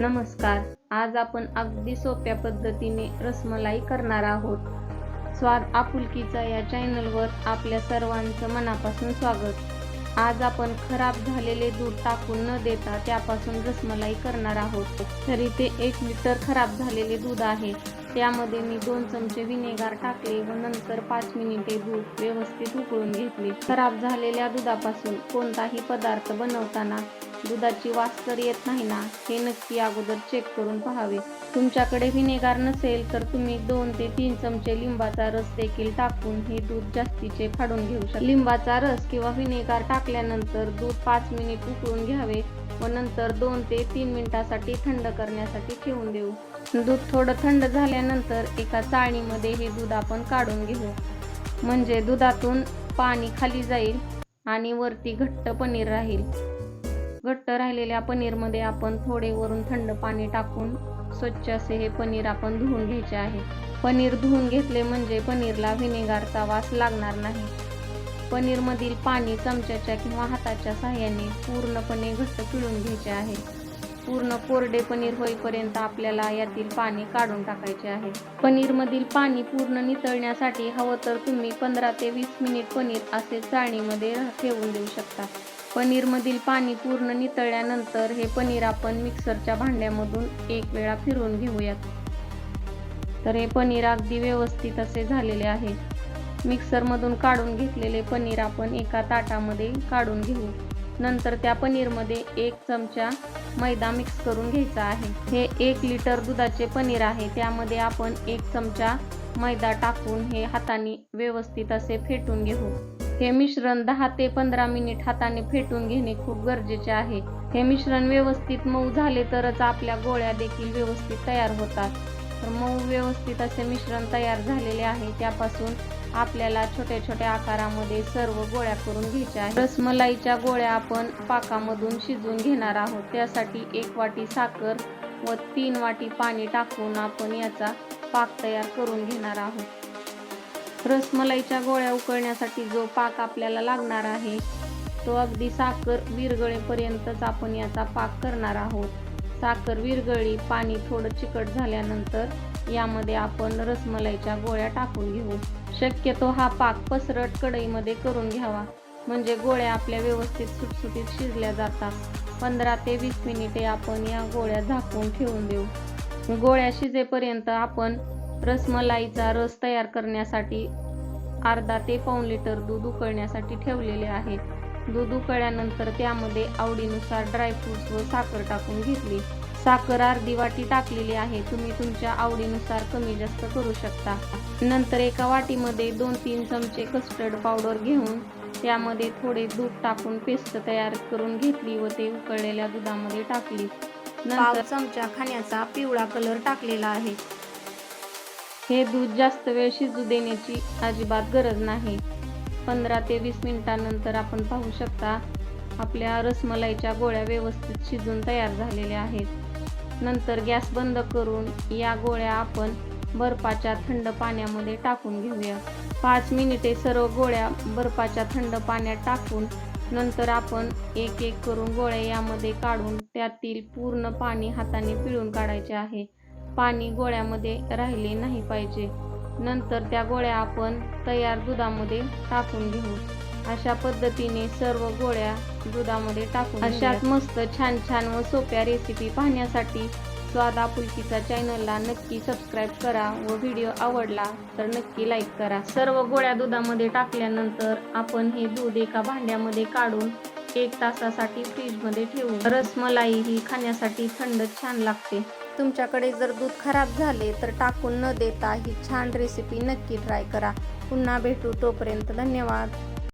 नमस्कार. आज आपण अगदी सोप्या पद्धतीने रसमलाई करणार आहोत. स्वाद आपुलकीचा या चॅनलवर आपल्या सर्वांचं मनापासून स्वागत. आज आपण खराब झालेले दूध टाकून न देता त्यापासून रसमलाई करणार आहोत. तरी ते एक लिटर खराब झालेले दूध आहे. त्यामध्ये मी दोन चमचे विनेगार टाकले व नंतर पाच मिनिटे दूध व्यवस्थित उकळून घेतले. खराब झालेल्या दुधापासून कोणताही पदार्थ बनवताना दुधाची वास तर येत नाही ना हे नक्की अगोदर चेक करून पहावे. तुमच्याकडे विनेगार नसेल तर तुम्ही दोन ते तीन चमचे लिंबाचा रस देखील टाकून हे दूध जास्तीचे फाडून घेऊ शकता. लिंबाचा रस किंवा विनेगार टाकल्यानंतर दूध पाच मिनिट उकळून घ्यावे व नंतर दोन ते तीन मिनिटासाठी थंड करण्यासाठी ठेवून देऊ. दूध थोडं थंड झाल्यानंतर एका चाळणीमध्ये हे दूध आपण काढून घेऊ. म्हणजे दुधातून पाणी खाली जाईल आणि वरती घट्ट पनीर राहील. घट्ट राहिलेल्या पनीरमध्ये आपण थोडे वरून थंड पाणी टाकून स्वच्छ असे हे पनीर आपण धुवून घ्यायचे आहे. पनीर धुवून घेतले म्हणजे पनीरला व्हिनेगारचा वास लागणार नाही. पनीरमधील पाणी चमच्याच्या किंवा हाताच्या साह्याने पूर्णपणे घट्ट पिळून घ्यायचे आहे. पूर्ण कोरडे पनीर होईपर्यंत आपल्याला यातील पाणी काढून टाकायचे आहे. पनीरमधील पाणी पूर्ण नितळण्यासाठी हवं तर तुम्ही पंधरा ते वीस मिनिट पनीर असे चाळणीमध्ये ठेवून देऊ शकता. पनीरमधील पाणी पूर्ण नितळल्यानंतर हे पनीर आपण मिक्सरच्या भांड्यामधून एक वेळा फिरवून घेऊयात. तर हे पनीर अगदी व्यवस्थित असे झालेले आहे. मिक्सरमधून काढून घेतलेले पनीर आपण एका ताटामध्ये काढून घेऊ. नंतर त्या पनीरमध्ये एक चमचा मैदा मिक्स करून घ्यायचा आहे. हे एक लिटर दुधाचे पनीर आहे. त्यामध्ये आपण एक चमचा मैदा टाकून हे हाताने व्यवस्थित असे फेटून घेऊ. हे मिश्रण दहा ते पंधरा मिनिट हाताने फेटून घेणे खूप गरजेचे आहे. हे मिश्रण व्यवस्थित मऊ झाले तरच आपल्या गोळ्या देखील व्यवस्थित तयार होतात. तर मऊ व्यवस्थित असे मिश्रण तयार झालेले आहे त्यापासून आपल्याला छोट्या छोट्या आकारामध्ये सर्व गोळ्या करून घ्यायच्या आहेत. रसमलाईच्या गोळ्या आपण पाकामधून शिजवून घेणार आहोत. त्यासाठी एक वाटी साखर व तीन वाटी पाणी टाकून आपण याचा पाक तयार करून घेणार आहोत. रसमलाईच्या गोळ्या उकळण्यासाठी जो पाक आपल्याला लागणार आहे तो अगदी साखर विरगळेपर्यंतच आपण याचा पाक करणार आहोत. साखर विरगळी पाणी थोडं चिकट झाल्यानंतर यामध्ये आपण रसमलाईच्या गोळ्या टाकून घेऊ. शक्यतो हा पाक पसरट कढईमध्ये करून घ्यावा. म्हणजे गोळ्या आपल्या व्यवस्थित सुटसुटीत शिजल्या जातात. पंधरा ते वीस मिनिटे आपण या गोळ्या झाकून ठेवून देऊ. गोळ्या शिजेपर्यंत आपण रसमलाईचा रस तयार करण्यासाठी अर्धा ते पाऊन लिटर दूध उकळण्यासाठी ठेवलेले आहे. दूध उकळल्यानंतर त्यामध्ये आवडीनुसार ड्रायफ्रुट्स व साखर टाकून घेतली. साखर अर्धी वाटी टाकलेली आहे. तुम्ही तुमच्या आवडीनुसार कमी जास्त करू शकता. नंतर एका वाटीमध्ये दोन तीन चमचे कस्टर्ड पावडर घेऊन त्यामध्ये थोडे दूध टाकून पेस्ट तयार करून घेतली व ते उकळलेल्या दुधामध्ये टाकली. नंतर चमचा खाण्याचा पिवळा कलर टाकलेला आहे. हे दूध जास्त वेळ शिजू देण्याची अजिबात गरज नाही. पंधरा ते वीस मिनिटानंतर आपण पाहू शकता आपल्या रसमलाईच्या गोळ्या व्यवस्थित शिजून तयार झालेल्या आहेत. नंतर गॅस बंद करून या गोळ्या आपण बर्फाच्या थंड पाण्यामध्ये टाकून घेऊया. पाच मिनिटे सर्व गोळ्या बर्फाच्या थंड पाण्यात टाकून नंतर आपण एक एक करून गोळ्या यामध्ये काढून त्यातील पूर्ण पाणी हाताने पिळून काढायचे आहे. पाणी गोळ्यामध्ये राहिले नाही पाहिजे. नंतर त्या गोळ्या आपण तयार दुधामध्ये टाकून घेऊ. अशा पद्धतीने सर्व गोळ्या दुधामध्ये टाकून अशाच मस्त छान छान व सोप्या रेसिपी पाहण्यासाठी स्वाद आपुलकीचा चॅनलला नक्की सबस्क्राईब करा व व्हिडिओ आवडला तर नक्की लाईक करा. सर्व गोळ्या दुधामध्ये टाकल्यानंतर आपण हे दूध एका भांड्यामध्ये काढून एक तासासाठी फ्रीजमध्ये ठेवू. रसमलाई ही खाण्यासाठी थंड छान लागते. तुमच्याकडे जर दूध खराब झाले तर टाकून न देता ही छान रेसिपी नक्की ट्राय करा. पुन्हा भेटू तोपर्यंत धन्यवाद.